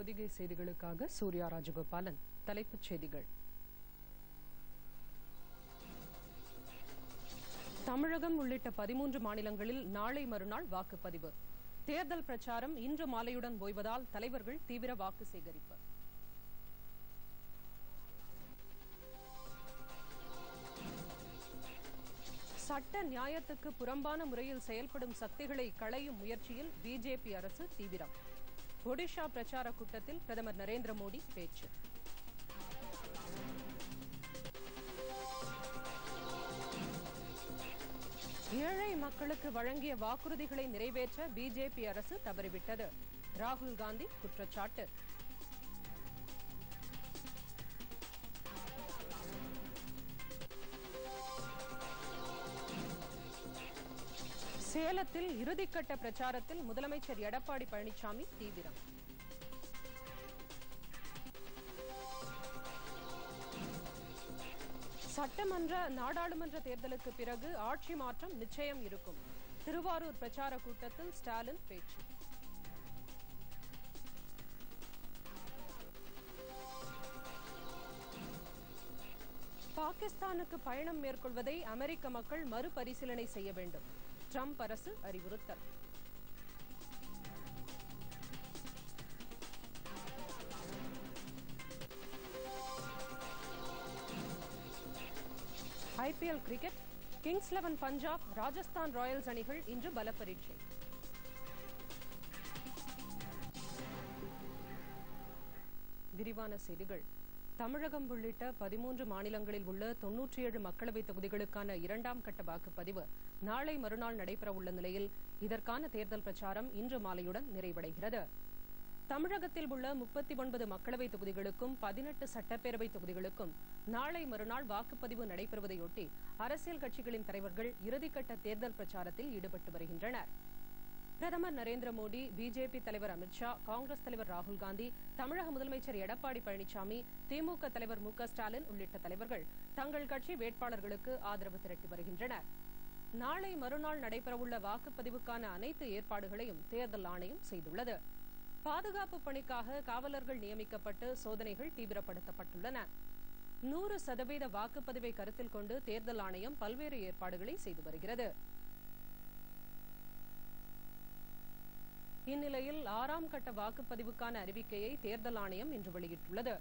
பொதிகை செய்திகளுக்காக சூர்யா ராஜகோபாலன் தலைப்புச் செய்திகள். தமிழகம் உள்ளிட்ட பதிமூன்று மாநிலங்களில் நாளை மறுநாள் வாக்குப்பதிவு. தேர்தல் பிரச்சாரம் இன்று மாலையுடன் ஓய்வதால் தலைவர்கள் தீவிர வாக்கு சேகரிப்பு. சட்ட நியாயத்துக்கு புறம்பான முறையில் செயல்படும் சக்திகளை களையும் முயற்சியில் பிஜேபி அரசு தீவிரம். ஒடிஷா பிரச்சார கூட்டத்தில் பிரதமர் நரேந்திர மோடி பேச்சு. ஏழை மக்களுக்கு வழங்கிய வாக்குறுதிகளை நிறைவேற்ற பிஜேபி அரசு தவறிவிட்டது. ராகுல் காந்தி குற்றச்சாட்டு. சேலத்தில் இறுதிக்கட்ட பிரச்சாரத்தில் முதலமைச்சர் எடப்பாடி பழனிசாமி தீவிரம். சட்டமன்ற நாடாளுமன்ற தேர்தலுக்கு பிறகு ஆட்சி மாற்றம் நிச்சயம் இருக்கும். திருவாரூர் பிரச்சார கூட்டத்தில் ஸ்டாலின் பேச்சு. பாகிஸ்தானுக்கு பயணம் மேற்கொள்வதை அமெரிக்க மக்கள் மறுபரிசீலனை செய்ய வேண்டும். ட்ரம்ப் அரசு அறிவுறுத்தல். IPL cricket Kings Eleven Punjab Rajasthan Royals அணிகள் இன்று பல பரீட்சை விரிவான செய்திகள். தமிழகம் உள்ளிட்ட பதிமூன்று மாநிலங்களில் உள்ள தொன்னூற்றி ஏழு மக்களவைத் தொகுதிகளுக்கான இரண்டாம் கட்ட வாக்குப்பதிவு நாளை மறுநாள் நடைபெறவுள்ள நிலையில் இதற்கான தேர்தல் பிரச்சாரம் இன்று மாலையுடன் நிறைவடைகிறது. தமிழகத்தில் உள்ள முப்பத்தி ஒன்பது மக்களவைத் தொகுதிகளுக்கும் பதினெட்டு சட்டப்பேரவை தொகுதிகளுக்கும் நாளை மறுநாள் வாக்குப்பதிவு நடைபெறுவதையொட்டி அரசியல் கட்சிகளின் தலைவர்கள் இறுதிக்கட்ட தேர்தல் பிரச்சாரத்தில் ஈடுபட்டு வருகின்றனர். பிரதமர் நரேந்திர மோடி பிஜேபி தலைவர் அமித்ஷா காங்கிரஸ் தலைவர் ராகுல் காந்தி தமிழக முதலமைச்சர் எடப்பாடி பழனிசாமி திமுக தலைவர் மு க ஸ்டாலின் உள்ளிட்ட தலைவர்கள் தங்கள் கட்சி வேட்பாளர்களுக்கு ஆதரவு திரட்டி வருகின்றனர். நாளை மறுநாள் நடைபெறவுள்ள வாக்குப்பதிவுக்கான அனைத்து ஏற்பாடுகளையும் தேர்தல் ஆணையம் செய்துள்ளது. பாதுகாப்பு பணிக்காக காவலர்கள் நியமிக்கப்பட்டு சோதனைகள் தீவிரப்படுத்தப்பட்டுள்ளன. நூறு சதவீத வாக்குப்பதிவை கருத்தில் கொண்டு தேர்தல் ஆணையம் பல்வேறு ஏற்பாடுகளை செய்து வருகிறது. இந்நிலையில் ஆறாம் கட்ட வாக்குப்பதிவுக்கான அறிவிக்கையை தேர்தல் ஆணையம் இன்று வெளியிட்டுள்ளது.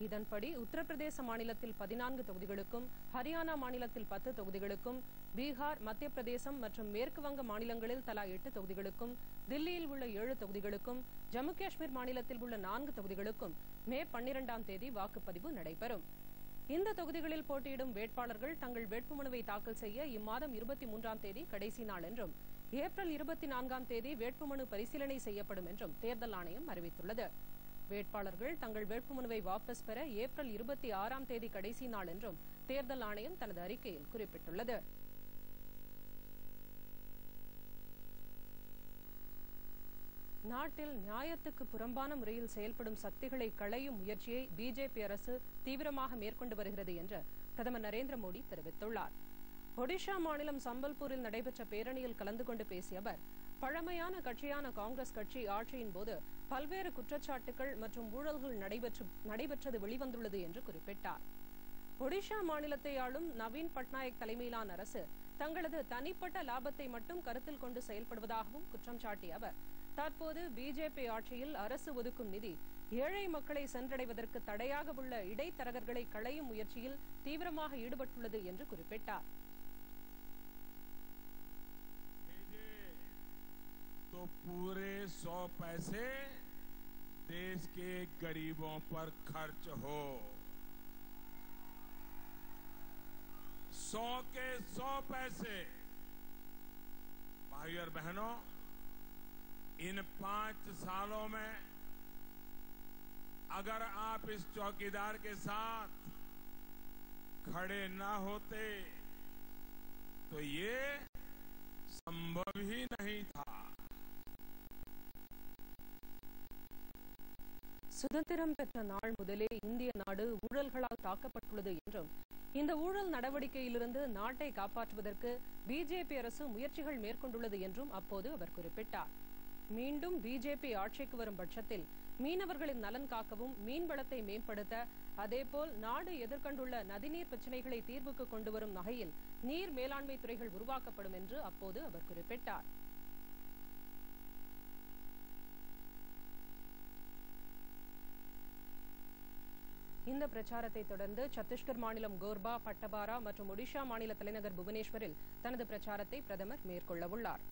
இதன்படி உத்தரப்பிரதேச மாநிலத்தில் பதினான்கு தொகுதிகளுக்கும் ஹரியானா மாநிலத்தில் பத்து தொகுதிகளுக்கும் பீகார் மத்திய பிரதேசம் மற்றும் மேற்குவங்க மாநிலங்களில் தலா எட்டு தொகுதிகளுக்கும் தில்லியில் உள்ள ஏழு தொகுதிகளுக்கும் ஜம்மு காஷ்மீர் மாநிலத்தில் உள்ள நான்கு தொகுதிகளுக்கும் மே பன்னிரெண்டாம் தேதி வாக்குப்பதிவு நடைபெறும். இந்த தொகுதிகளில் போட்டியிடும் வேட்பாளர்கள் தங்கள் வேட்புமனுவை தாக்கல் செய்ய இம்மாதம் இருபத்தி மூன்றாம் தேதி கடைசி நாள் என்றும் ஏப்ரல் இருபத்தி நான்காம் தேதி வேட்புமனு பரிசீலனை செய்யப்படும் என்றும் தேர்தல் ஆணையம் அறிவித்துள்ளது. வேட்பாளர்கள் தங்கள் வேட்புமனுவை வாபஸ் பெற ஏப்ரல் இருபத்தி ஆறாம் தேதி கடைசி நாள் என்றும் தேர்தல் ஆணையம் தனது அறிக்கையில் குறிப்பிட்டுள்ளது. நாட்டில் நியாயத்துக்கு புறம்பான முறையில் செயல்படும் சக்திகளை களையும் முயற்சியை பிஜேபி அரசு தீவிரமாக மேற்கொண்டு வருகிறது என்று பிரதமர் நரேந்திர மோடி தெரிவித்துள்ளார். ஒடிஷா மாநிலம் சம்பல்பூரில் நடைபெற்ற பேரணியில் கலந்து கொண்டு பேசிய அவர் பழமையான கட்சியான காங்கிரஸ் கட்சி ஆட்சியின் போது பல்வேறு குற்றச்சாட்டுகள் மற்றும் ஊழல்கள் நடைபெற்றது வெளிவந்துள்ளது என்று குறிப்பிட்டார். ஒடிஷா மாநிலத்தை ஆளும் நவீன் பட்நாயக் தலைமையிலான அரசு தங்களது தனிப்பட்ட லாபத்தை மட்டும் கருத்தில் கொண்டு செயல்படுவதாகவும் குற்றம் சாட்டிய அவர் தற்போது பிஜேபி ஆட்சியில் அரசு ஒதுக்கும் நிதி ஏழை மக்களை சென்றடைவதற்கு தடையாக உள்ள இடைத்தரகர்களை களையும் முயற்சியில் தீவிரமாக ஈடுபட்டுள்ளது என்று குறிப்பிட்டார். तो पूरे सौ पैसे देश के गरीबों पर खर्च हो। सौ के सौ पैसे। भाई और बहनों, इन पाँच सालों में अगर आप इस चौकीदार के साथ खड़े ना होते तो ये संभव ही नहीं था। சுதந்திரம் பெற்ற நாள் முதலே இந்திய நாடு ஊழல்களால் தாக்கப்பட்டுள்ளது என்றும் இந்த ஊழல் நடவடிக்கையிலிருந்து நாட்டை காப்பாற்றுவதற்கு பிஜேபி அரசு முயற்சிகள் மேற்கொண்டுள்ளது என்றும் அப்போது அவர் குறிப்பிட்டார். மீண்டும் பிஜேபி ஆட்சிக்கு வரும் பட்சத்தில் மீனவர்களின் நலன் காக்கவும் மீன்வளத்தை மேம்படுத்த அதேபோல் நாடு எதிர்கொண்டுள்ள நதிநீர் பிரச்சினைகளை தீர்வுக்கு கொண்டுவரும் வகையில் நீர் மேலாண்மை துறைகள் உருவாக்கப்படும் என்று அப்போது அவர் குறிப்பிட்டார். இந்த பிரச்சாரத்தை தொடர்ந்து சத்தீஸ்கர் மாநிலம் கோர்பா பட்டபாரா மற்றும் ஒடிஷா மாநில தலைநகர் புவனேஸ்வரில் தனது பிரச்சாரத்தை பிரதமர் மேற்கொள்ள உள்ளார்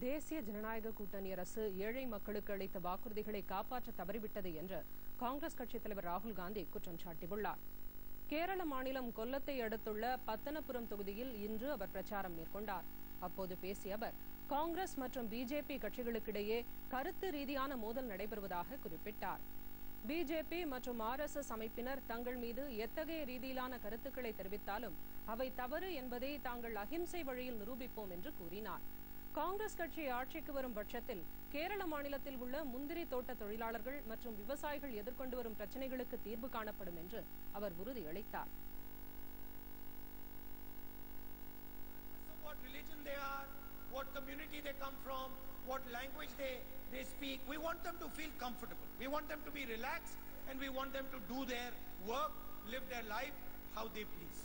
தேசிய ஜனநாயக கூட்டணி அரசு ஏழை மக்களுக்கு அளித்த வாக்குறுதிகளை காப்பாற்ற தவறிவிட்டது என்று காங்கிரஸ் கட்சித் தலைவர் ராகுல் காந்தி குற்றம் சாட்டியுள்ளார். கேரள மாநிலம் கொல்லத்தை அடுத்துள்ள பத்தனபுரம் தொகுதியில் இன்று அவர் பிரச்சாரம் மேற்கொண்டார். அப்போது பேசிய அவர் காங்கிரஸ் மற்றும் பிஜேபி கட்சிகளுக்கிடையே கருத்து ரீதியான மோதல் நடைபெறுவதாக குறிப்பிட்டார். பிஜேபி மற்றும் ஆர் எஸ் எஸ் அமைப்பினர் தங்கள் மீது எத்தகைய ரீதியிலான கருத்துக்களை தெரிவித்தாலும் அவை தவறு என்பதை தாங்கள் அகிம்சை வழியில் நிரூபிப்போம் என்று கூறினார். காங்கிரஸ் கட்சி ஆட்சிக்கு வரும் பட்சத்தில் கேரள மாநிலத்தில் உள்ள முந்திரி தோட்ட தொழிலாளர்கள் மற்றும் விவசாயிகள் எதிர்கொண்டு வரும் பிரச்சனைகளுக்கு தீர்வு காணப்படும் என்று அவர் உறுதியளித்தார். What community they come from, what language they, they speak. We want them to feel comfortable. We want them to be relaxed and we want them to do their work, live their life how they please.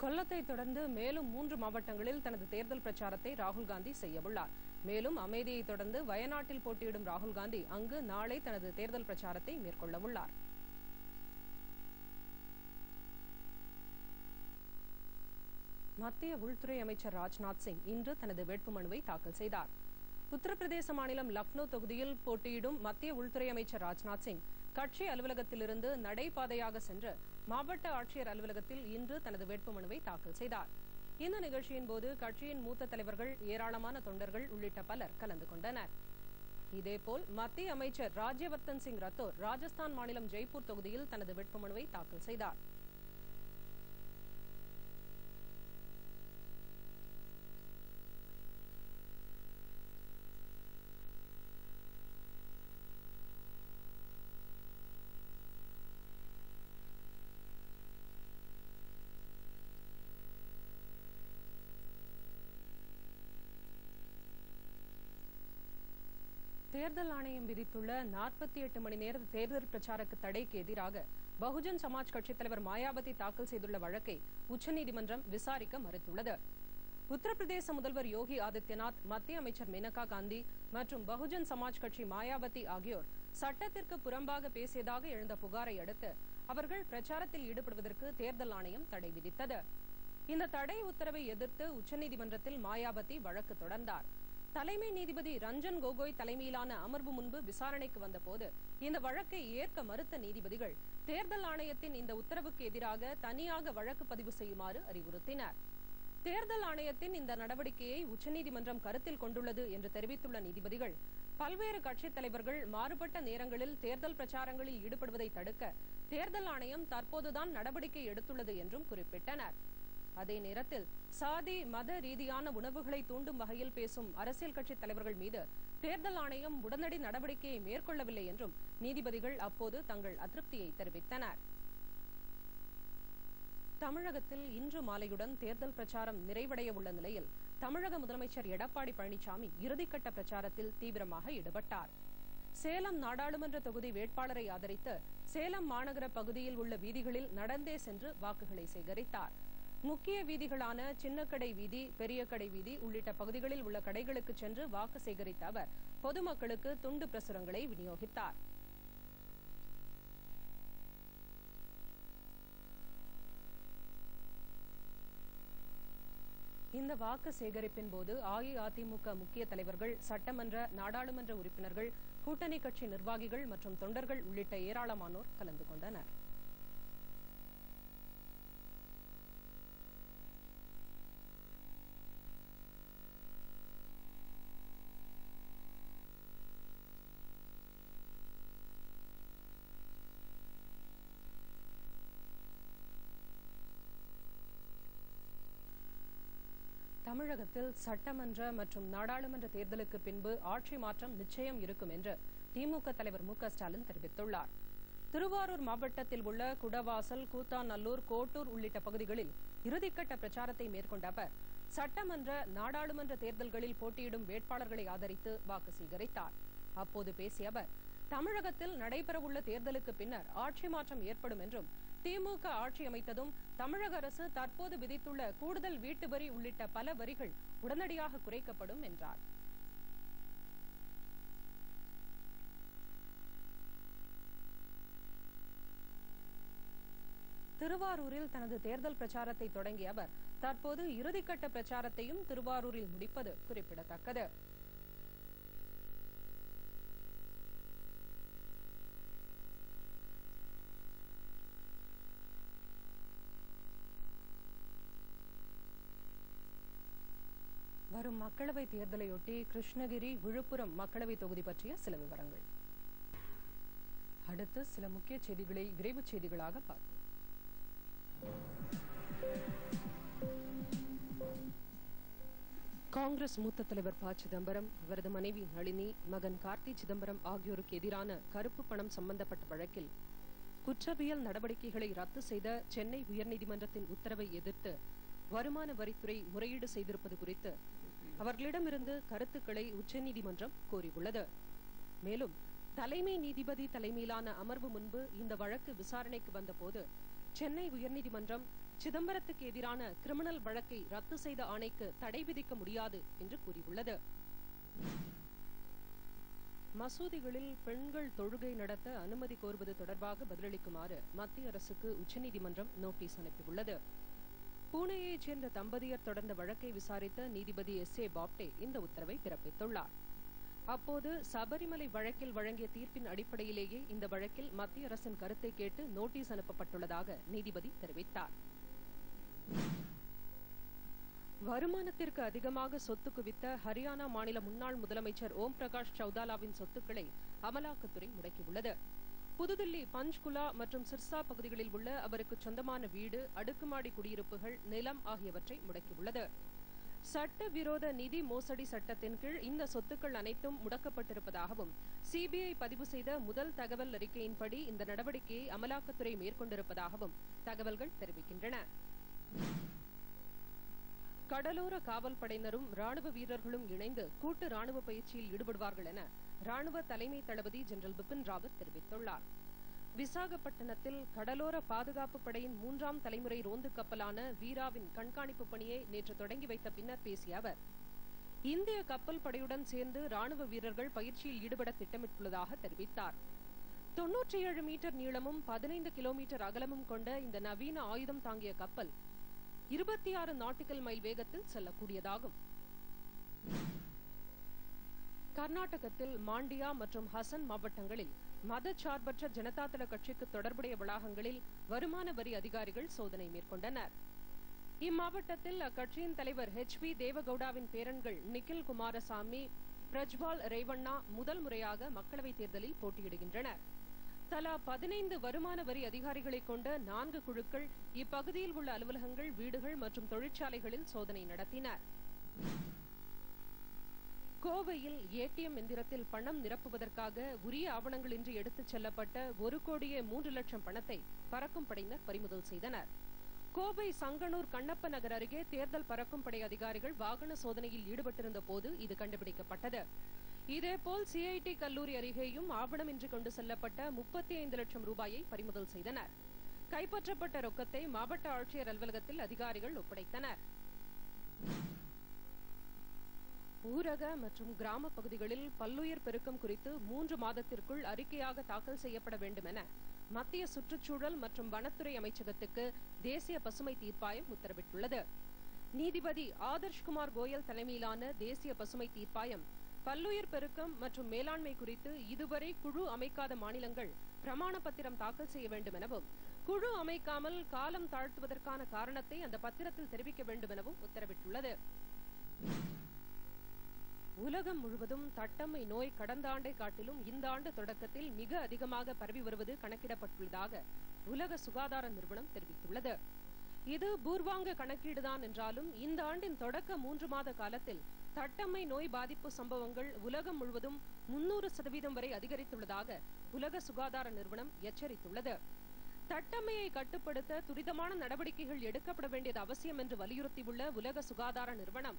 கொல்லத்தை தொடர்ந்து மேலும் மூன்று மாவட்டங்களில் தனது தேர்தல் பிரச்சாரத்தை ராகுல் காந்தி செய்யவுள்ளார் மேலும் அமைதியை தொடர்ந்து வயநாட்டில் போட்டியிடும் ராகுல் காந்தி அங்கு நாளை தனது தேர்தல் பிரச்சாரத்தை மேற்கொள்ள மத்திய உள்துறை அமைச்சர் ராஜ்நாத் சிங் இன்று தனது வேட்புமனுவை தாக்கல் செய்தார். உத்தரப்பிரதேச மாநிலம் லக்னோ தொகுதியில் போட்டியிடும் மத்திய உள்துறை அமைச்சர் ராஜ்நாத் சிங் கட்சி அலுவலகத்திலிருந்து நடைபாதையாக சென்று மாவட்ட ஆட்சியர் அலுவலகத்தில் இன்று தனது வேட்புமனுவை தாக்கல் செய்தார். இந்த நிகழ்ச்சியின் போது கட்சியின் மூத்த தலைவர்கள் ஏராளமான தொண்டர்கள் உள்ளிட்ட பலர் கலந்து கொண்டனர். இதேபோல் மத்திய அமைச்சர் ராஜ்யவர்தன் சிங் ரத்தோர் ராஜஸ்தான் மாநிலம் ஜெய்ப்பூர் தொகுதியில் தனது வேட்புமனுவை தாக்கல் செய்தார். தேர்தல் ஆணையம் விதித்துள்ள நாற்பத்தி எட்டு மணி நேர தேர்தல் பிரச்சாரக்கு தடைக்கு எதிராக பகுஜன் சமாஜ் கட்சித் தலைவர் மாயாவதி தாக்கல் செய்துள்ள வழக்கை உச்சநீதிமன்றம் விசாரிக்க மறுத்துள்ளது. உத்தரப்பிரதேச முதல்வர் யோகி ஆதித்யநாத் மத்திய அமைச்சர் மேனகா காந்தி மற்றும் பகுஜன் சமாஜ் கட்சி மாயாவதி ஆகியோர் சட்டத்திற்கு புறம்பாக பேசியதாக எழுந்த புகாரை அடுத்து அவர்கள் பிரச்சாரத்தில் ஈடுபடுவதற்கு தேர்தல் ஆணையம் தடை விதித்தது. இந்த தடை உத்தரவை எதிர்த்து உச்சநீதிமன்றத்தில் மாயாவதி வழக்கு தொடர்ந்தார். தலைமை நீதிபதி ரஞ்சன் கோகோய் தலைமையிலான அமர்வு முன்பு விசாரணைக்கு வந்தபோது இந்த வழக்கை ஏற்க மறுத்த நீதிபதிகள் தேர்தல் ஆணையத்தின் இந்த உத்தரவுக்கு எதிராக தனியாக வழக்கு பதிவு செய்யுமாறு அறிவுறுத்தினர். தேர்தல் ஆணையத்தின் இந்த நடவடிக்கையை உச்சநீதிமன்றம் கருத்தில் கொண்டுள்ளது என்று தெரிவித்துள்ள நீதிபதிகள் பல்வேறு கட்சித் தலைவர்கள் மாறுபட்ட நேரங்களில் தேர்தல் பிரச்சாரங்களில் ஈடுபடுவதை தடுக்க தேர்தல் ஆணையம் தற்போதுதான் நடவடிக்கை எடுத்துள்ளது என்றும் குறிப்பிட்டனா் அதே நேரத்தில் சாதி மத ரீதியான உணவுகளை தூண்டும் வகையில் பேசும் அரசியல் கட்சித் தலைவர்கள் மீது தேர்தல் ஆணையம் உடனடி நடவடிக்கையை மேற்கொள்ளவில்லை என்றும் நீதிபதிகள் அப்போது தங்கள் அதிருப்தியை தெரிவித்தனர். தமிழகத்தில் இன்று மாலையுடன் தேர்தல் பிரச்சாரம் நிறைவடைய உள்ள நிலையில் தமிழக முதலமைச்சர் எடப்பாடி பழனிசாமி இறுதிக்கட்ட பிரச்சாரத்தில் தீவிரமாக ஈடுபட்டார். சேலம் நாடாளுமன்ற தொகுதி வேட்பாளரை ஆதரித்து சேலம் மாநகர பகுதியில் உள்ள வீதிகளில் நடந்தே சென்று வாக்குகளை சேகரித்தார். முக்கிய வீதிகளான சின்னக்கடை வீதி பெரிய கடை வீதி உள்ளிட்ட பகுதிகளில் உள்ள கடைகளுக்கு சென்று வாக்கு சேகரித்த அவர் பொதுமக்களுக்கு துண்டு பிரசுரங்களை விநியோகித்தார். இந்த வாக்கு சேகரிப்பின் போது அஇஅதிமுக முக்கிய தலைவர்கள் சட்டமன்ற நாடாளுமன்ற உறுப்பினர்கள் கூட்டணி கட்சி நிர்வாகிகள் மற்றும் தொண்டர்கள் உள்ளிட்ட ஏராளமானோர் கலந்து கொண்டனர். தமிழகத்தில் சட்டமன்ற மற்றும் நாடாளுமன்ற தேர்தலுக்கு பின்பு ஆட்சி மாற்றம் நிச்சயம் இருக்கும் என்று திமுக தலைவர் மு ஸ்டாலின் தெரிவித்துள்ளார். திருவாரூர் மாவட்டத்தில் உள்ள குடவாசல் கூத்தாநல்லூர் கோட்டூர் உள்ளிட்ட பகுதிகளில் இறுதிக்கட்ட பிரச்சாரத்தை மேற்கொண்ட அவர் சட்டமன்ற நாடாளுமன்ற தேர்தல்களில் போட்டியிடும் வேட்பாளர்களை ஆதரித்து வாக்கு சேகரித்தார். அப்போது பேசிய அவர் தமிழகத்தில் நடைபெறவுள்ள தேர்தலுக்கு பின்னர் ஆட்சி மாற்றம் ஏற்படும் என்றும் திமுக ஆட்சி அமைத்ததும் தமிழக அரசு தற்போது விதித்துள்ள கூடுதல் வீட்டு வரி உள்ளிட்ட பல வரிகள் உடனடியாக குறைக்கப்படும் என்றார். திருவாரூரில் தனது தேர்தல் பிரச்சாரத்தை தொடங்கிய அவர் தற்போது இறுதிக்கட்ட பிரச்சாரத்தையும் திருவாரூரில் முடிப்பது குறிப்பிடத்தக்கது. வரும் மக்களவை தேர்தலையொட்டி கிருஷ்ணகிரி விழுப்புரம் மக்களவை தொகுதி பற்றிய சில விவரங்கள். அடுத்து சில முக்கிய செய்திகளை விரைவுச் செய்திகளாக பார்ப்போம். காங்கிரஸ் மூத்த தலைவர் ப. சிதம்பரம் அவரது மனைவி நளினி மகன் கார்த்தி சிதம்பரம் ஆகியோருக்கு எதிரான கருப்பு பணம் சம்பந்தப்பட்ட வழக்கில் குற்றவியல் நடவடிக்கைகளை ரத்து செய்த சென்னை உயர்நீதிமன்றத்தின் உத்தரவை எதிர்த்து வருமான வரித்துறை முறையீடு செய்திருப்பது குறித்து அவர்களிடமிருந்து கருத்துக்களை உச்சநீதிமன்றம் கோரியுள்ளது. மேலும் தலைமை நீதிபதி தலைமையிலான அமர்வு முன்பு இந்த வழக்கு விசாரணைக்கு வந்தபோது சென்னை உயர்நீதிமன்றம் சிதம்பரத்துக்கு எதிரான கிரிமினல் வழக்கை ரத்து செய்த ஆணைக்கு தடை விதிக்க முடியாது என்று கூறியுள்ளது. மசூதிகளில் பெண்கள் தொழுகை நடத்த அனுமதி கோருவது தொடர்பாக பதிலளிக்குமாறு மத்திய அரசுக்கு உச்சநீதிமன்றம் நோட்டீஸ் அனுப்பியுள்ளது. பூனேயைச் சேர்ந்த தம்பதியர் தொடர்ந்த வழக்கை விசாரித்த நீதிபதி எஸ் ஏ பாப்டே இந்த உத்தரவை பிறப்பித்துள்ளார். அப்போது சபரிமலை வழக்கில் வழங்கிய தீர்ப்பின் அடிப்படையிலேயே இந்த வழக்கில் மத்திய அரசின் கருத்தை கேட்டு நோட்டீஸ் அனுப்பப்பட்டுள்ளதாக நீதிபதி தெரிவித்தார். வருமானத்திற்கு அதிகமாக சொத்து குவித்த ஹரியானா மாநில முன்னாள் முதலமைச்சர் ஓம் பிரகாஷ் சௌதாலாவின் சொத்துக்களை அமலாக்கத்துறை முடக்கியுள்ளது. புதுதில்லி பஞ்ச்குலா மற்றும் சிர்சா பகுதிகளில் உள்ள அவருக்கு சொந்தமான வீடு அடுக்குமாடி குடியிருப்புகள் நிலம் ஆகியவற்றை முடக்கியுள்ளது. சட்டவிரோத நிதி மோசடி சட்டத்தின் கீழ் இந்த சொத்துக்கள் அனைத்தும் முடக்கப்பட்டிருப்பதாகவும் சிபிஐ பதிவு செய்த முதல் தகவல் அறிக்கையின்படி இந்த நடவடிக்கையை அமலாக்கத்துறை மேற்கொண்டிருப்பதாகவும் தகவல்கள் தெரிவிக்கின்றன. கடலோர காவல் படையினரும் ராணுவ வீரர்களும் இணைந்து கூட்டு ராணுவ பயிற்சியில் ஈடுபடுவார்கள் என ராணுவ தலைமை தளபதி ஜெனரல் பிபின் ராவத் தெரிவித்துள்ளார். விசாகப்பட்டினத்தில் கடலோர பாதுகாப்பு படையின் மூன்றாம் தலைமுறை ரோந்து கப்பலான வீராவின் கண்காணிப்பு பணியை நேற்று தொடங்கி வைத்த பின்னர் பேசிய அவர் இந்திய கப்பல் படையுடன் சேர்ந்து ராணுவ வீரர்கள் பயிற்சியில் ஈடுபட திட்டமிட்டுள்ளதாக தெரிவித்தார். தொன்னூற்றி ஏழு மீட்டர் நீளமும் பதினைந்து கிலோமீட்டர் அகலமும் கொண்ட இந்த நவீன ஆயுதம் தாங்கிய கப்பல் இருபத்தி ஆறு நாட்டிக்கல் மைல் வேகத்தில் செல்லக்கூடியதாகும். கர்நாடகத்தில் மாண்டியா மற்றும் ஹசன் மாவட்டங்களில் மதச்சார்பற்ற ஜனதாதள கட்சிக்கு தொடர்புடைய வளாகங்களில் வருமான வரி அதிகாரிகள் சோதனை மேற்கொண்டனர். இம்மாவட்டத்தில் அக்கட்சியின் தலைவர் ஹெச் பி தேவகவுடாவின் பேரன்கள் நிக்கில் குமாரசாமி பிரஜ்வால் ரேவண்ணா முதல் முறையாக மக்களவைத் தேர்தலில் போட்டியிடுகின்றனர். தலா பதினைந்து வருமான வரி அதிகாரிகளை கொண்ட நான்கு குழுக்கள் இப்பகுதியில் உள்ள அலுவலகங்கள் வீடுகள் மற்றும் தொழிற்சாலைகளில் சோதனை நடத்தினர். கோவையில் ஏடிஎம் எந்திரத்தில் பணம் நிரப்புவதற்காக உரிய ஆவணங்களின்றி எடுத்துச் செல்லப்பட்ட ஒரு கோடியே மூன்று லட்சம் பணத்தை பறக்கும் படையினர் பறிமுதல் செய்தனர். கோவை சங்கனூர் கண்ணப்ப நகர் அருகே தேர்தல் பறக்கும் படை அதிகாரிகள் வாகன சோதனையில் ஈடுபட்டிருந்த போது இது கண்டுபிடிக்கப்பட்டது. இதேபோல் சிஐடி கல்லூரி அருகேயும் ஆவணமின்றி கொண்டு செல்லப்பட்ட முப்பத்தி ஐந்து லட்சம் ரூபாயை பறிமுதல் செய்தனர். கைப்பற்றப்பட்ட ரொக்கத்தை மாவட்ட ஆட்சியர் அலுவலகத்தில் அதிகாரிகள் ஒப்படைத்தனா் ஊரக மற்றும் கிராம பகுதிகளில் பல்லுயிர் பெருக்கம் குறித்து மூன்று மாதத்திற்குள் அறிக்கையாக தாக்கல் செய்யப்பட வேண்டும் என மத்திய சுற்றுச்சூழல் மற்றும் வனத்துறை அமைச்சகத்துக்கு தேசிய பசுமை தீர்ப்பாயம் உத்தரவிட்டுள்ளது. நீதிபதி ஆதர்ஷ்குமார் கோயல் தலைமையிலான தேசிய பசுமை தீர்ப்பாயம் பல்லுயிர் பெருக்கம் மற்றும் மேலாண்மை குறித்து இதுவரை குழு அமைக்காத மாநிலங்கள் பிரமாண பத்திரம் தாக்கல் செய்ய வேண்டும் எனவும் குழு அமைக்காமல் காலம் தாழ்த்துவதற்கான காரணத்தை அந்த பத்திரத்தில் தெரிவிக்க வேண்டும் எனவும் உத்தரவிட்டுள்ளது. உலகம் முழுவதும் தட்டம்மை நோய் கடந்த ஆண்டை காட்டிலும் இந்த ஆண்டு தொடக்கத்தில் மிக அதிகமாக பரவி வருவது கணக்கிடப்பட்டுள்ளதாக உலக சுகாதார நிறுவனம் தெரிவித்துள்ளது. இது பூர்வாங்க கணக்கீடுதான் என்றாலும் இந்த ஆண்டின் தொடக்க மூன்று மாத காலத்தில் தட்டம்மை நோய் பாதிப்பு சம்பவங்கள் உலகம் முழுவதும் முன்னூறு சதவீதம் வரை அதிகரித்துள்ளதாக உலக சுகாதார நிறுவனம் எச்சரித்துள்ளது. தட்டம்மையை கட்டுப்படுத்த துரிதமான நடவடிக்கைகள் எடுக்கப்பட வேண்டியது அவசியம் என்று வலியுறுத்தியுள்ள உலக சுகாதார நிறுவனம்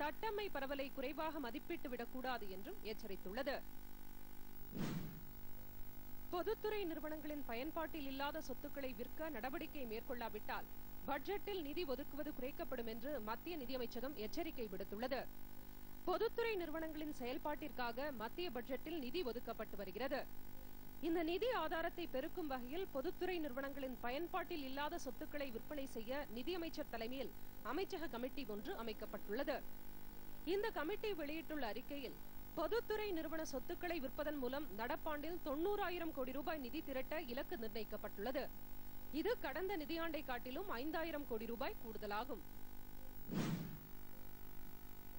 தட்டம்மை பரவலை குறைவாக மதிப்பிட்டு விடக்கூடாது என்றும் எச்சரித்துள்ளது. பொதுத்துறை நிறுவனங்களின் பயன்பாட்டில் இல்லாத சொத்துக்களை விற்க நடவடிக்கை மேற்கொள்ளாவிட்டால் பட்ஜெட்டில் நிதி ஒதுக்குவது குறைக்கப்படும் என்று மத்திய நிதியமைச்சகம் எச்சரிக்கை விடுத்துள்ளது. பொதுத்துறை நிறுவனங்களின் செயல்பாட்டிற்காக மத்திய பட்ஜெட்டில் நிதி ஒதுக்கப்பட்டு வருகிறது. இந்த நிதி ஆதாரத்தை பெருக்கும் வகையில் பொதுத்துறை நிறுவனங்களின் பயன்பாட்டில் இல்லாத சொத்துக்களை விற்பனை செய்ய நிதியமைச்சர் தலைமையில் அமைச்சக கமிட்டி ஒன்று அமைக்கப்பட்டுள்ளது. இந்த கமிட்டி வெளியிட்டுள்ள அறிக்கையில் பொதுத்துறை நிறுவன சொத்துக்களை விற்பதன் மூலம் நடப்பாண்டில் தொன்னூறாயிரம் கோடி ரூபாய் நிதி திரட்ட இலக்கு நிர்ணயிக்கப்பட்டுள்ளது. இது கடந்த நிதியாண்டை காட்டிலும் ஐந்தாயிரம் கோடி ரூபாய் கூடுதலாகும்.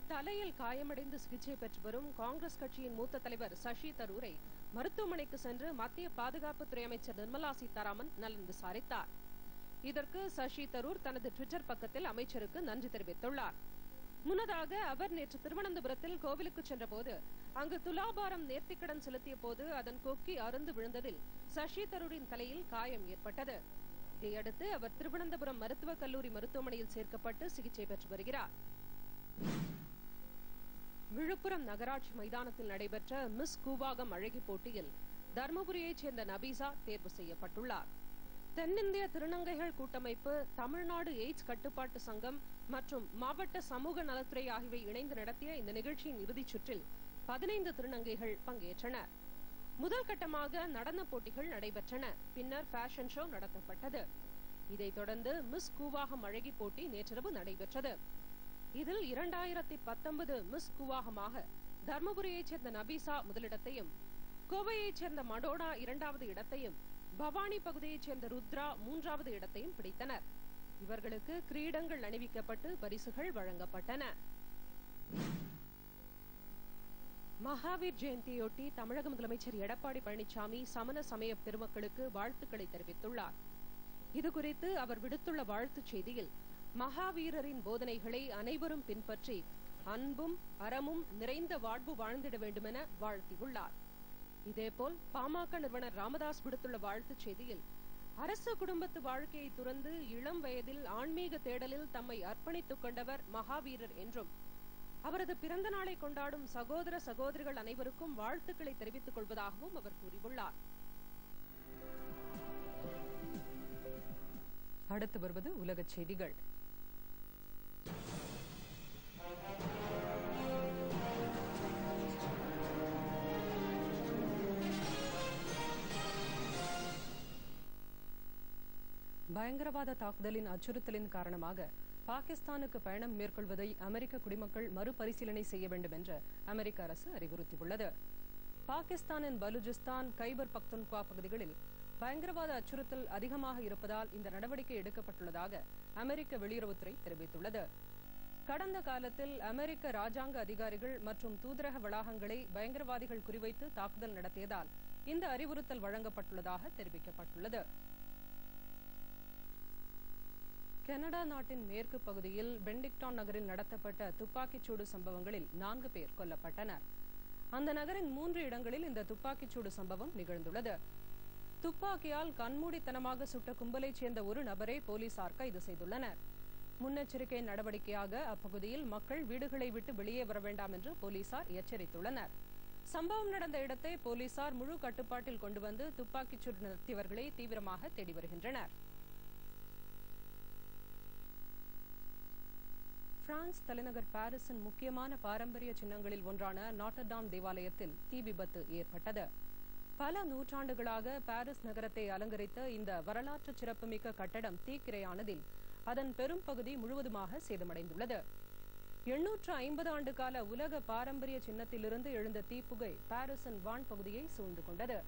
தலையில் காயமடைந்து சிகிச்சை பெற்று வரும் காங்கிரஸ் கட்சியின் மூத்த தலைவர் சசி தரூரை மருத்துவமனைக்கு சென்று மத்திய பாதுகாப்புத்துறை அமைச்சர் நிர்மலா சீதாராமன் நலன் விசாரித்தார். இதற்கு சசி தரூர் தனது டுவிட்டர் பக்கத்தில் அமைச்சருக்கு நன்றி தெரிவித்துள்ளார். முன்னதாக அவர் நேற்று திருவனந்தபுரத்தில் கோவிலுக்கு சென்றபோது அங்கு துலாபாரம் நேர்த்திக்கடன் செலுத்திய போது அதன் கொக்கி அருந்து விழுந்ததில் சசி தரூரின் தலையில் காயம் ஏற்பட்டது. இதையடுத்து அவர் திருவனந்தபுரம் மருத்துவக் கல்லூரி மருத்துவமனையில் சேர்க்கப்பட்டு சிகிச்சை பெற்று வருகிறார். விழுப்புரம் நகராட்சி மைதானத்தில் நடைபெற்ற மிஸ் கூவாகம் அழகி போட்டியில் தருமபுரியைச் சேர்ந்த நபீசா தேர்வு செய்யப்பட்டுள்ளார். தென்னிந்திய திருநங்கைகள் கூட்டமைப்பு தமிழ்நாடு எய்ட்ஸ் கட்டுப்பாட்டு சங்கம் மற்றும் மாவட்ட சமூக நலத்துறை ஆகியவை இணைந்து நடத்திய இந்த நிகழ்ச்சியின் இறுதிச் சுற்றில் பதினைந்து திருநங்கைகள் பங்கேற்றனர். முதல் கட்டமாக நடன போட்டிகள் நடைபெற்றன. பின்னர் ஃபேஷன் ஷோ நடத்தப்பட்டது. இதைத் தொடர்ந்து மிஸ் கூவாகம் அழகி போட்டி நேற்றிரவு நடைபெற்றது. இதில் இரண்டாயிரத்தி பத்தொன்பது மிஸ் கூவாகமாக தர்மபுரியைச் சேர்ந்த நபீசா முதலிடத்தையும் கோவையைச் சேர்ந்த மடோடா இரண்டாவது இடத்தையும் பவானி பகுதியைச் சேர்ந்த ருத்ரா மூன்றாவது இடத்தையும் பிடித்தனர். இவர்களுக்கு கிரீடங்கள் அணிவிக்கப்பட்டு பரிசுகள் வழங்கப்பட்டன. மகாவீர் ஜெயந்தியொட்டி தமிழக முதலமைச்சர் எடப்பாடி பழனிசாமி சமண சமய பெருமக்களுக்கு வாழ்த்துக்களை தெரிவித்துள்ளார். இதுகுறித்து அவர் விடுத்துள்ள வாழ்த்துச் செய்தியில் மகாவீரரின் போதனைகளை அனைவரும் பின்பற்றி அன்பும் அறமும் நிறைந்த வாழ்வு வாழ்ந்திட வேண்டுமென வாழ்த்தியுள்ளார். இதேபோல் பாமக நிறுவனர் ராமதாஸ் விடுத்துள்ள வாழ்த்துச் செய்தியில் அரச குடும்பத்து வாழ்க்கையை துறந்து இளம் வயதில் ஆன்மீக தேடலில் தம்மை அர்ப்பணித்துக் கொண்டவர் மகாவீரர் என்றும் அவரது பிறந்த நாளை கொண்டாடும் சகோதர சகோதரிகள் அனைவருக்கும் வாழ்த்துக்களை தெரிவித்துக் கொள்வதாகவும் அவர் கூறியுள்ளார். அடுத்து வருவது உலகச் செய்திகள். பயங்கரவாத தாக்குதலின் அச்சுறுத்தலின் காரணமாக பாகிஸ்தானுக்கு பயணம் மேற்கொள்வதை அமெரிக்க குடிமக்கள் மறுபரிசீலனை செய்ய வேண்டும் என்று அமெரிக்க அரசு அறிவுறுத்தியுள்ளது. பாகிஸ்தானின் பலுஜிஸ்தான் கைபர் பக்துன்குவா பகுதிகளில் பயங்கரவாத அச்சுறுத்தல் அதிகமாக இருப்பதால் இந்த நடவடிக்கை எடுக்கப்பட்டுள்ளதாக அமெரிக்க வெளியுறவுத்துறை தெரிவித்துள்ளது. கடந்த காலத்தில் அமெரிக்க ராஜாங்க அதிகாரிகள் மற்றும் தூதரக வளாகங்களை பயங்கரவாதிகள் குறிவைத்து தாக்குதல் நடத்தியதால் இந்த அறிவுறுத்தல் வழங்கப்பட்டுள்ளதாக தெரிவிக்கப்பட்டுள்ளது. கனடா நாட்டின் மேற்கு பகுதியில் பெண்டிக்டான் நகரில் நடத்தப்பட்ட துப்பாக்கிச்சூடு சம்பவங்களில் நான்கு பேர் கொல்லப்பட்டனர். அந்த நகரின் மூன்று இடங்களில் இந்த துப்பாக்கிச்சூடு சம்பவம் நிகழ்ந்துள்ளது. துப்பாக்கியால் கண்மூடித்தனமாக சுட்ட கும்பலைச் சேர்ந்த ஒரு நபரை போலீசார் கைது செய்துள்ளனர். முன்னெச்சரிக்கை நடவடிக்கையாக அப்பகுதியில் மக்கள் வீடுகளை விட்டு வெளியே வர வேண்டாம் என்று போலீசார் எச்சரித்துள்ளனர். சம்பவம் நடந்த இடத்தை போலீசார் முழு கட்டுப்பாட்டில் கொண்டு வந்து துப்பாக்கிச்சூடு நடத்தியவர்களை தீவிரமாக தேடி வருகின்றனர். பிரான்ஸ் தலைநகர் பாரிஸின் முக்கியமான பாரம்பரிய சின்னங்களில் ஒன்றான நாட்டர்டாம் தேவாலயத்தில் தீ விபத்து ஏற்பட்டது. பல நூற்றாண்டுகளாக பாரிஸ் நகரத்தை அலங்கரித்த இந்த வரலாற்று சிறப்புமிக்க கட்டடம் தீக்கிரையானதில் அதன் பெரும் பகுதி முழுவதுமாக சேதமடைந்துள்ளது. எண்ணூற்று ஐம்பது ஆண்டு கால உலக பாரம்பரிய சின்னத்திலிருந்து எழுந்த தீப்புகை பாரிஸின் வான் பகுதியை சூழ்ந்து கொண்டது.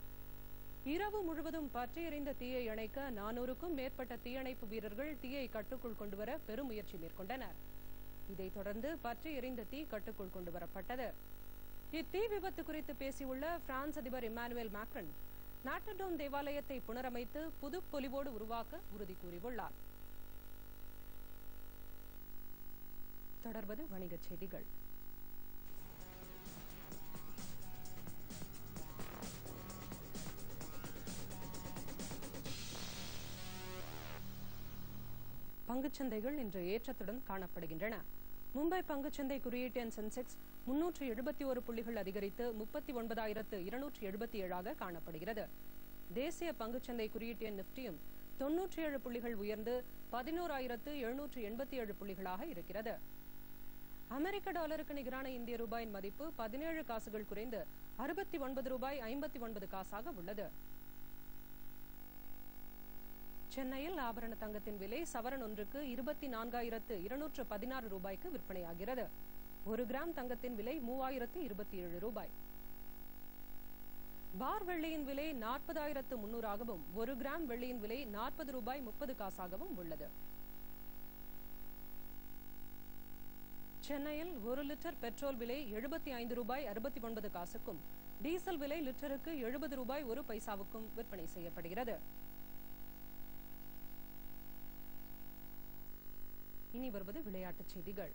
இரவு முழுவதும் பற்றி எறிந்த தீயை அணைக்க நானூறுக்கும் மேற்பட்ட தீயணைப்பு வீரர்கள் தீயை கட்டுக்குள் கொண்டுவர பெரும் முயற்சி மேற்கொண்டனர். இதைத் தொடர்ந்து பற்றி எரிந்த தீ கட்டுக்குள் கொண்டு வரப்பட்டது. இத்தீ விபத்து குறித்து பேசியுள்ள பிரான்ஸ் அதிபர் இமானுவேல் மேக்ரன் நாட்டடோன் தேவாலயத்தை புனரமைத்து புது பொலிவோடு உருவாக்க உறுதி கூறியுள்ளார். தொடர்வது வணிகச் செய்திகள். பங்குச்சந்தைகள் இன்று ஏற்றத்துடன் காணப்படுகின்றன. மும்பை பங்குச்சந்தை குறியீட்டு எண் சென்செக்ஸ் முன்னூற்று எழுபத்தி ஒரு புள்ளிகள் அதிகரித்து முப்பத்தி ஒன்பதாயிரத்து இருநூற்று எழுபத்தி ஏழாக காணப்படுகிறது. தேசிய பங்குச்சந்தை குறியீட்டு எண் நிப்டியும் தொன்னூற்றி ஏழு புள்ளிகள் உயர்ந்து பதினோராயிரத்து எழுநூற்று எண்பத்தி ஏழு புள்ளிகளாக இருக்கிறது. அமெரிக்க டாலருக்கு நிகரான இந்திய ரூபாயின் மதிப்பு பதினேழு காசுகள் குறைந்து அறுபத்தி ஒன்பது ரூபாய் ஐம்பத்தி ஒன்பது காசாக உள்ளது. சென்னையில் ஆபரண தங்கத்தின் விலை சவரன் ஒன்றுக்கு இருபத்தி நான்காயிரத்து இருநூற்று பதினாறு ரூபாய்க்கு விற்பனையாகிறது. ஒரு கிராம் தங்கத்தின் விலை மூவாயிரத்து இருபத்தி ஏழு ரூபாய். பார் வெள்ளியின் விலை நாற்பதாயிரத்து முன்னூறாகவும் ஒரு கிராம் வெள்ளியின் விலை நாற்பது ரூபாய் முப்பது காசாகவும் உள்ளது. சென்னையில் ஒரு லிட்டர் பெட்ரோல் விலை எழுபத்தி ஐந்து ரூபாய் அறுபத்தி ஒன்பது காசுக்கும் டீசல் விலை லிட்டருக்கு எழுபது ரூபாய் ஒரு பைசாவுக்கும் விற்பனை செய்யப்படுகிறது. இனி வருவது விளையாட்டுச் செய்திகள்.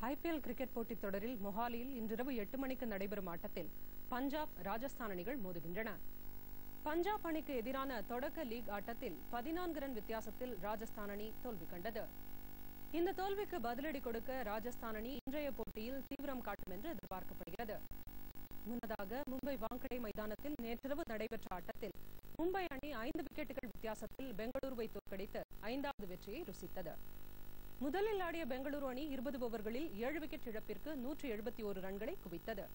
ஐபிஎல் கிரிக்கெட் போட்டித் தொடரில் மொஹாலியில் இன்றிரவு எட்டு மணிக்கு நடைபெறும் ஆட்டத்தில் பஞ்சாப் ராஜஸ்தான் அணிகள் மோதுகின்றன. பஞ்சாப் அணிக்கு எதிரான தொடக்க லீக் ஆட்டத்தில் பதினான்கு ரன் வித்தியாசத்தில் ராஜஸ்தான் அணி தோல்வி கண்டது. இந்த தோல்விக்கு பதிலடி கொடுக்க ராஜஸ்தான் அணி இன்றைய போட்டியில் தீவிரம் காட்டும் என்று எதிர்பார்க்கப்படுகிறது. முன்னதாக மும்பை வாங்கடே மைதானத்தில் நேற்றிரவு நடைபெற்ற ஆட்டத்தில் மும்பை அணி ஐந்து விக்கெட்டுகள் வித்தியாசத்தில் பெங்களூருவை தோற்கடித்து ஐந்தாவது வெற்றியை ருசித்தது. முதலில் ஆடிய பெங்களூரு அணி இருபது ஓவர்களில் ஏழு விக்கெட் இழப்பிற்கு நூற்று எழுபத்தி ஒரு ரன்களை குவித்தது.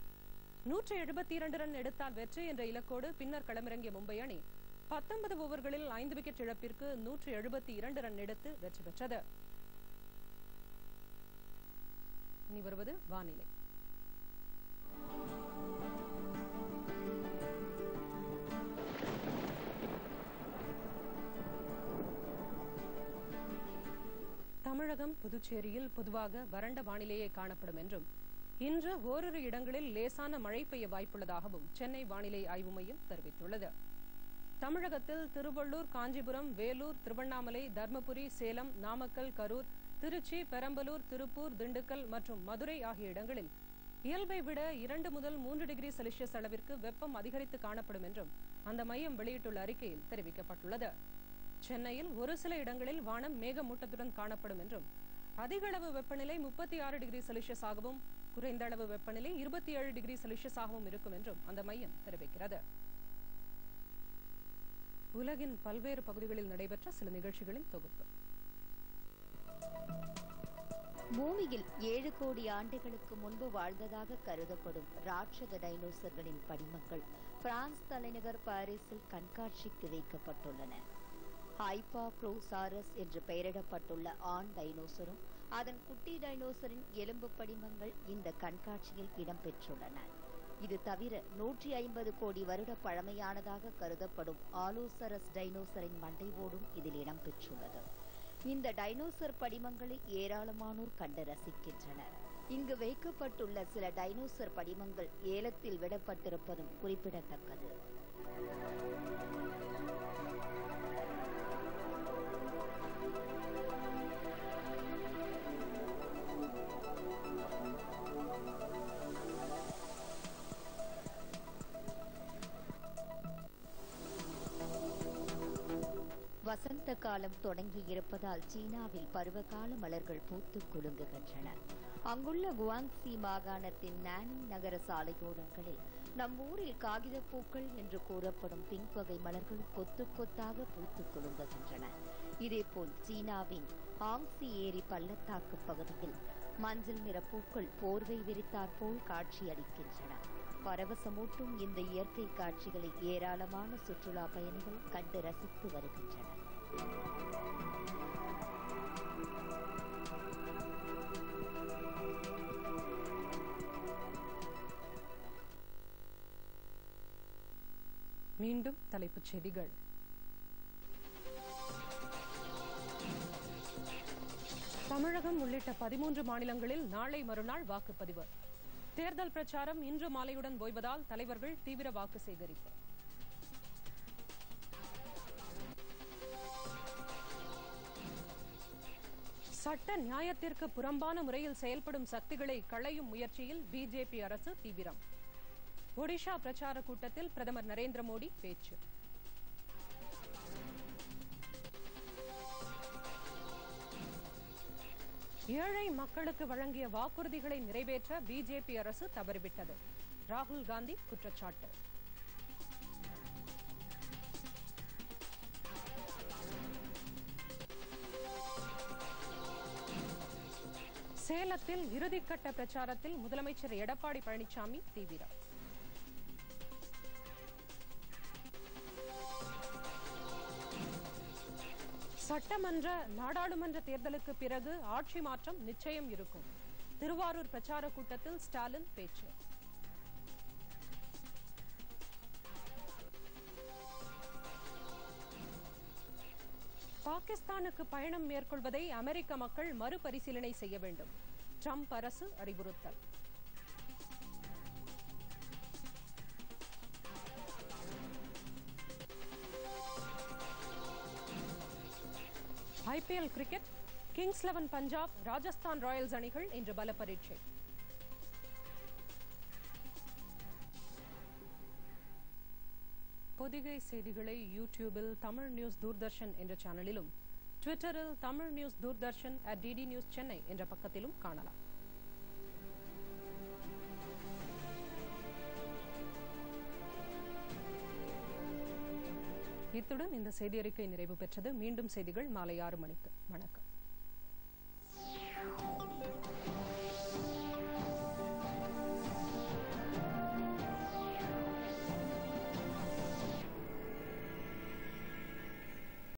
நூற்று எழுபத்தி இரண்டு ரன் எடுத்தால் வெற்றி என்ற இலக்கோடு பின்னர் களமிறங்கிய மும்பை அணி பத்தொன்பது ஓவர்களில் ஐந்து விக்கெட் இழப்பிற்கு நூற்று எழுபத்தி இரண்டு ரன் எடுத்து வெற்றி பெற்றது. இனி வருவது வானிலை. தமிழகம் புதுச்சேரியில் பொதுவாக வறண்ட வானிலையே காணப்படும் என்றும் இன்று ஓரிரு இடங்களில் லேசான மழை பெய்ய வாய்ப்புள்ளதாகவும் சென்னை வானிலை ஆய்வு மையம் தெரிவித்துள்ளது. தமிழகத்தில் திருவள்ளூர் காஞ்சிபுரம் வேலூர் திருவண்ணாமலை தர்மபுரி சேலம் நாமக்கல் கரூர் திருச்சி பெரம்பலூர் திருப்பூர் திண்டுக்கல் மற்றும் மதுரை ஆகிய இடங்களில் இயல்பை விட இரண்டு முதல் மூன்று டிகிரி செல்சியஸ் அளவிற்கு வெப்பம் அதிகரித்து காணப்படும் என்றும் அந்த மையம் வெளியிட்டுள்ள அறிக்கையில் தெரிவிக்கப்பட்டுள்ளது. சென்னையில் ஒரு சில இடங்களில் வானம் மேகமூட்டத்துடன் காணப்படும் என்றும் அதிக அளவு வெப்பநிலை முப்பத்தி ஆறு டிகிரி செல்சியஸாகவும் குறைந்த அளவு வெப்பநிலை இருபத்தி ஏழு டிகிரி செல்சியஸாகவும் இருக்கும் என்றும் அந்த மையம் தெரிவிக்கிறது. உலகின் பல்வேறு பகுதிகளில் நடைபெற்ற சில நிகழ்ச்சிகளின் தொகுப்பு. பூமியில் ஏழு கோடி ஆண்டுகளுக்கு முன்பு வாழ்ந்ததாக கருதப்படும் ராட்சத டைனோசர்களின் படிமங்கள் பிரான்ஸ் தலைநகர் பாரிஸில் கண்காட்சிக்கு வைக்கப்பட்டுள்ளன. ஹைப்பா ப்ரோசாரஸ் என்று பெயரிடப்பட்டுள்ள ஆண் டைனோசரும் அதன் குட்டி டைனோசரின் எலும்பு படிமங்கள் இந்த கண்காட்சியில் இடம்பெற்றுள்ளன. இது தவிர நூற்றி ஐம்பது கோடி வருட பழமையானதாக கருதப்படும் ஆலோசரஸ் டைனோசரின் மண்டை ஓடும் இதில் இடம்பெற்றுள்ளது. இந்த டைனோசர் படிமங்களை ஏராளமானோர் கண்டு ரசிக்கின்றனர். இங்கு வைக்கப்பட்டுள்ள சில டைனோசர் படிமங்கள் ஏலத்தில் விடப்பட்டிருப்பதும் குறிப்பிடத்தக்கது. வசந்த காலம் தொடங்கி இருப்பதால் சீனாவில் பருவகால மலர்கள் பூத்து குலுங்குகின்றன. அங்குள்ள குவாங்சி மாகாணத்தின் நானிங் நகர சாலையோரங்களில் நம் ஊரில் காகித பூக்கள் என்று கூறப்படும் பிங்க் வகை மலர்கள் கொத்து கொத்தாக பூத்து குலுங்குகின்றன. இதேபோல் சீனாவின் ஆங்சி ஏரி பள்ளத்தாக்கு பகுதியில் மஞ்சள் நிற பூக்கள் போர்வை விரித்தாற்போல் காட்சியளிக்கின்றன. பரவசமூட்டும் இந்த இயற்கை காட்சிகளை ஏராளமான சுற்றுலா பயணிகள் கண்டு ரசித்து வருகின்றனர். மீண்டும் தலைப்புச் செய்திகள். தமிழகம் உள்ளிட்ட பதிமூன்று மாநிலங்களில் நாளை மறுநாள் வாக்குப்பதிவு. தேர்தல் பிரச்சாரம் இன்று மாலையுடன் ஓய்வதால் தலைவர்கள் தீவிர வாக்கு சேகரிப்பு. சட்ட நியாயத்திற்கு புறம்பான முறையில் செயல்படும் சக்திகளை களையும் முயற்சியில் பிஜேபி அரசு தீவிரம். ஒடிஷா பிரச்சார கூட்டத்தில் பிரதமர் நரேந்திர மோடி பேச்சு. ஏழை மக்களுக்கு வழங்கிய வாக்குறுதிகளை நிறைவேற்ற பிஜேபி அரசு தவறிவிட்டது. ராகுல் காந்தி குற்றச்சாட்டு. சேலத்தில் இறுதிக்கட்ட பிரச்சாரத்தில் முதலமைச்சர் எடப்பாடி பழனிசாமி தீவிரம். சட்டமன்ற நாடாளுமன்ற தேர்தலுக்கு பிறகு ஆட்சி மாற்றம் நிச்சயம் இருக்கும். திருவாரூர் பிரச்சார கூட்டத்தில் ஸ்டாலின் பேச்சு. பாகிஸ்தானுக்கு பயணம் மேற்கொள்வதை அமெரிக்க மக்கள் மறுபரிசீலனை செய்ய வேண்டும். ட்ரம்ப் அரசு அறிவுறுத்தல். IPL cricket Kings Eleven Punjab Rajasthan Royals அணிகள் இன்று பல பரீட்சை பொதிகை செய்திகளை யூடியூபில் தமிழ் நியூஸ் தூர்தர்ஷன் என்ற சேனலிலும் ட்விட்டரில் Tamil news Doordarshan at DD news Chennai என்ற பக்கத்திலும் காணலாம். இத்துடன் இந்த செய்தியறிக்கை நிறைவு பெற்றது. மீண்டும் செய்திகள் மாலை ஆறு மணிக்கு. வணக்கம்.